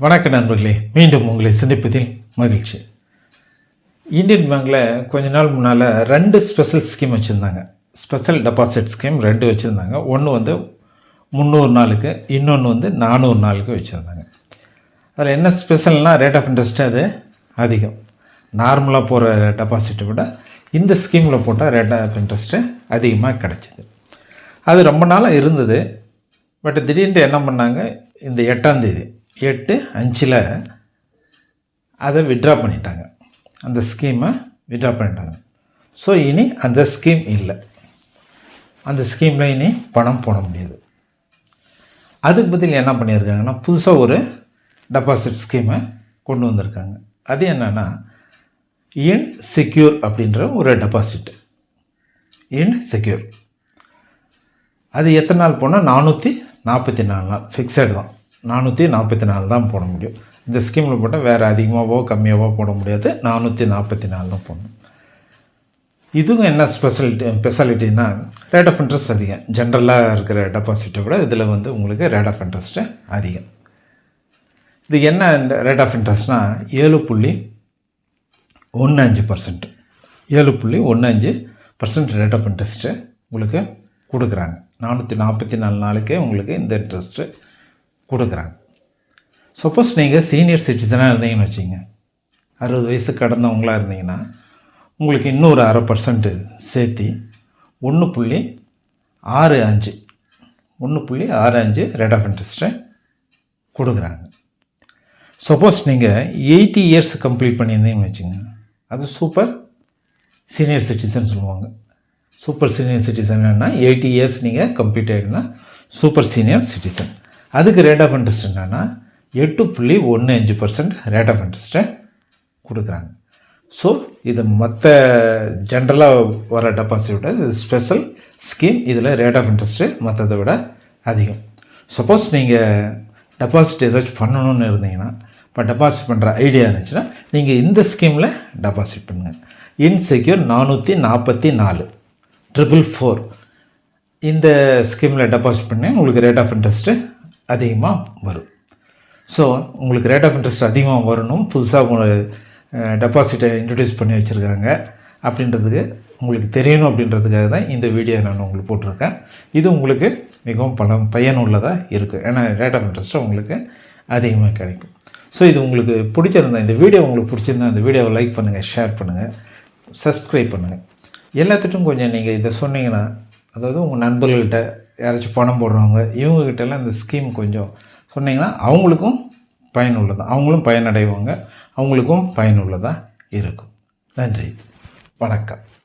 வணக்க நண்பர்களே. மீண்டும் உங்களை சந்திப்பதில் மகிழ்ச்சி. இந்தியன் பேங்கில் கொஞ்ச நாள் முன்னால் ரெண்டு ஸ்பெஷல் ஸ்கீம் வச்சுருந்தாங்க. ஸ்பெஷல் டெபாசிட் ஸ்கீம் ரெண்டு வச்சுருந்தாங்க. ஒன்று வந்து முந்நூறு நாளுக்கு இன்னொன்று வந்து நானூறு நாளுக்கு வச்சுருந்தாங்க. அதில் என்ன ஸ்பெஷல்னால் ரேட் ஆஃப் இன்ட்ரெஸ்ட் அது? அதிகம். நார்மலாக போகிற டெபாசிட்டை விட இந்த ஸ்கீமில் போட்டால் ரேட் ஆஃப் இன்ட்ரெஸ்ட்டு அதிகமாக கிடச்சிது. அது ரொம்ப நாளாக இருந்தது. பட் திடீர்னு என்ன பண்ணாங்க? இந்த எட்டாம் தேதி எட்டு அஞ்சில் அதை விட்ரா பண்ணிட்டாங்க. அந்த ஸ்கீமை விட்ரா பண்ணிட்டாங்க. ஸோ இனி அந்த ஸ்கீம் இல்லை. அந்த ஸ்கீமில் இனி பணம் போட முடியாது. அதுக்கு பதில் என்ன பண்ணியிருக்காங்கன்னா புதுசாக ஒரு டெபாசிட் ஸ்கீமை கொண்டு வந்திருக்காங்க. அது என்னென்னா இன் செக்யூர் அப்படின்ற ஒரு டெபாசிட் இன் செக்யூர் அது எத்தனை நாள் போனால் நானூற்றி நாற்பத்தி நாலு நாள். ஃபிக்ஸட் தான். நானூற்றி நாற்பத்தி நாலு தான் போட முடியும். இந்த ஸ்கீமில் போட்டால் வேறு அதிகமாகவோ கம்மியாகவோ போட முடியாது. நானூற்றி நாற்பத்தி நாலு தான் போடணும். இதுவும் என்ன ஸ்பெஷலிட்டி ஸ்பெஷாலிட்டின்னா ரேட் ஆஃப் இன்ட்ரெஸ்ட் அதிகம். ஜென்ரலாக இருக்கிற டெபாசிட்டை விட இதில் வந்து உங்களுக்கு ரேட் ஆஃப் இன்ட்ரெஸ்ட்டு அதிகம். இது என்ன இந்த ரேட் ஆஃப் இன்ட்ரெஸ்ட்னால் ஏழு புள்ளி ஒன்று அஞ்சு பர்சன்ட் ஏழு புள்ளி ஒன்று அஞ்சு பர்சன்ட் ரேட் ஆஃப் இன்ட்ரெஸ்ட்டு உங்களுக்கு கொடுக்குறாங்க. நானூற்றி நாற்பத்தி நாலு நாளுக்கே உங்களுக்கு இந்த இன்ட்ரெஸ்ட்டு கொடுக்குறாங்க. சப்போஸ் நீங்கள் சீனியர் சிட்டிசனாக இருந்தீங்கன்னு வச்சிங்க. அறுபது வயசு கடந்தவங்களாக இருந்தீங்கன்னா உங்களுக்கு இன்னொரு அரை பர்சன்ட்டு சேர்த்தி ஒன்று புள்ளி ஆறு அஞ்சு ஒன்று புள்ளி ஆறு அஞ்சு ரேட் ஆஃப் இன்ட்ரெஸ்ட்டை கொடுக்குறாங்க. சப்போஸ் நீங்கள் எயிட்டி இயர்ஸ் கம்ப்ளீட் பண்ணியிருந்தீங்கன்னு வச்சுங்க. அது சூப்பர் சீனியர் சிட்டிசன் சொல்லுவாங்க. சூப்பர் சீனியர் சிட்டிசன்னா எயிட்டி இயர்ஸ் நீங்கள் கம்ப்ளீட் ஆகிடுனா சூப்பர் சீனியர் சிட்டிசன் அதுக்கு ரேட் ஆஃப் இன்ட்ரெஸ்ட் என்னென்னா எட்டு புள்ளி ஒன்று அஞ்சு பர்சன்ட் ரேட் ஆஃப் இன்ட்ரெஸ்ட்டை கொடுக்குறாங்க. ஸோ இது மற்ற ஜென்ரலாக வர டெபாசிட் விட இது ஸ்பெஷல் ஸ்கீம் இதில் ரேட் ஆஃப் இன்ட்ரெஸ்ட்டு மற்றதை விட அதிகம். சப்போஸ் நீங்கள் டெபாசிட் ஏதாச்சும் பண்ணணும்னு இருந்தீங்கன்னா இப்போ டெபாசிட் பண்ணுற ஐடியா இருந்துச்சுன்னா நீங்கள் இந்த ஸ்கீமில் டெபாசிட் பண்ணுங்கள் இன்செக்யூர் நானூற்றி நாற்பத்தி நாலு ட்ரிபிள் ஃபோர் இந்த ஸ்கீமில் டெபாசிட் பண்ணி உங்களுக்கு ரேட் ஆஃப் இன்ட்ரெஸ்ட்டு அதிகமாக வரும். ஸோ உங்களுக்கு ரேட் ஆஃப் இன்ட்ரெஸ்ட் அதிகமாக வரணும். புதுசாக உங்கள் டெபாசிட்டை இன்ட்ரடியூஸ் பண்ணி வச்சுருக்காங்க. அப்படின்றதுக்கு உங்களுக்கு தெரியணும் அப்படின்றதுக்காக தான் இந்த வீடியோ நான் உங்களுக்கு போட்டிருக்கேன். இது உங்களுக்கு மிகவும் பல பயனுள்ளதாக இருக்குது ஏன்னா ரேட் ஆஃப் இன்ட்ரெஸ்ட்டு உங்களுக்கு அதிகமாக கிடைக்கும். ஸோ இது உங்களுக்கு பிடிச்சிருந்தா இந்த வீடியோ உங்களுக்கு பிடிச்சிருந்தா இந்த வீடியோவை லைக் பண்ணுங்கள் ஷேர் பண்ணுங்கள் சப்ஸ்கிரைப் பண்ணுங்கள் எல்லாத்துட்டும் கொஞ்சம் நீங்கள் இதை சொன்னீங்கன்னா அதாவது உங்கள் நண்பர்கள்ட்ட யாராச்சும் பணம் போடுறவங்க இவங்ககிட்டலாம் இந்த ஸ்கீம் கொஞ்சம் சொன்னீங்கன்னா அவங்களுக்கும் பயனுள்ளதாக அவங்களும் பயனடைவாங்க அவங்களுக்கும் பயனுள்ளதாக இருக்கும். நன்றி. வணக்கம்.